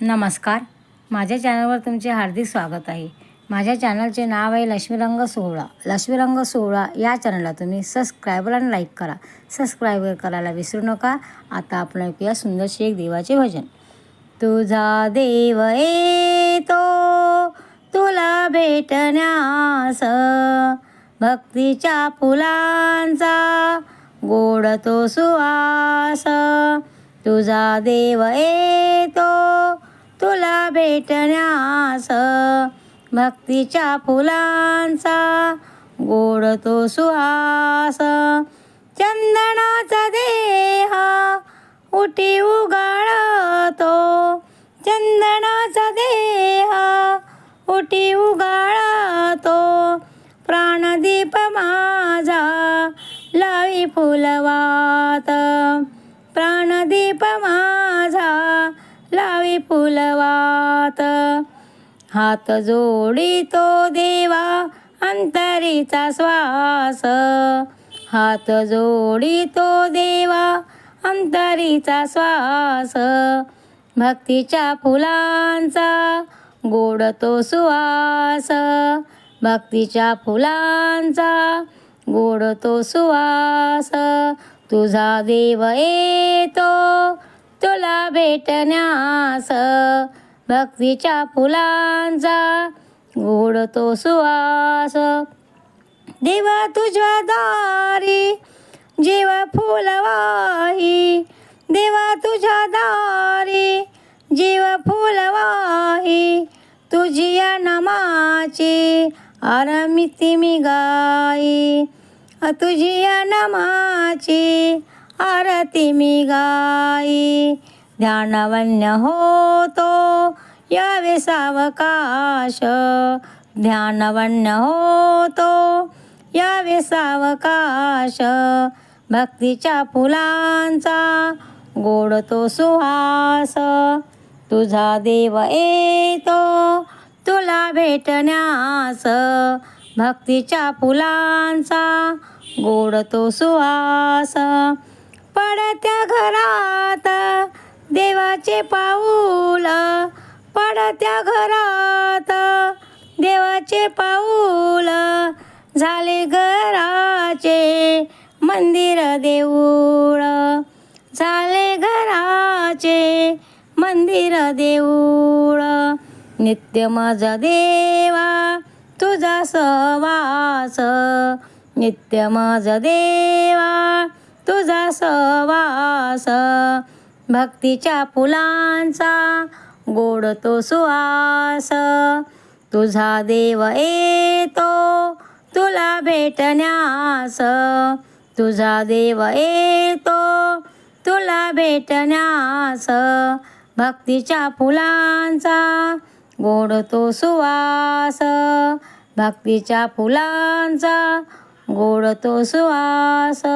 नमस्कार. माझ्या चॅनलवर तुमचे हार्दिक स्वागत आहे. माझ्या चॅनलचे नाव आहे लक्ष्मीरंग सोहळा. लक्ष्मीरंग सोहळा या चॅनलला तुम्ही सबस्क्रायबर आणि लाईक करा. सबस्क्रायबर करायला विसरू नका. आता आपण ऐकूया सुंदरशी एक देवाचे भजन. तुझा देव येतो तुला भेटण्यास. भक्तीच्या फुलांचा गोड तो सुवास. तुझा देव येतो तुला भेटण्यास भक्तीच्या फुलांचा गोड तो सुहास. चंदनाचा देहा उटी उगाळतो. चंदनाचा देहा उटी उगाळतो. प्राणदीप माझा लावी फुलवात. फुलवात. हात जोडितो देवा अंतरीचा श्वास. हात जोडितो देवा अंतरीचा श्वास. भक्तीच्या फुलांचा गोड तो सुवास. भक्तीच्या फुलांचा गोड तो सुवास. तुझा देव येतो तुला भेटण्यास भक्तीच्या फुलांचा गोड सुवास. देवा तुझ्या दारी जीव फुलवाही. देवा तुझ्या दारी जीव फुलवाही. तुझी या नमाची आरमिती मी गाई. तुझी या नमाची आरती मी गाई. ध्यानवन्य होतो. यावे सावकाश. ध्यानवन्य होतो. यावे सावकाश. भक्तीच्या फुलांचा गोड तो सुहास. तुझा देव येतो. तुला भेटण्यास भक्तीच्या फुलांचा गोड तो सुहास. पडत्या घरात. देवाचे पाऊल पडत्या घरात. देवाचे पाऊल झाले घराचे मंदिर देऊळ. झाले घराचे मंदिर देऊळ. नित्य माझा देवा तुझा सवास नित्य माझा देवा तुझा सहवास भक्तीच्या फुलांचा गोड तो सुवास. तुझा देव येतो तुला भेटण्यास. तुझा देव येतो तुला भेटण्यास. भक्तीच्या फुलांचा गोड तो सुवास. भक्तीच्या फुलांचा गोड तो सुवास.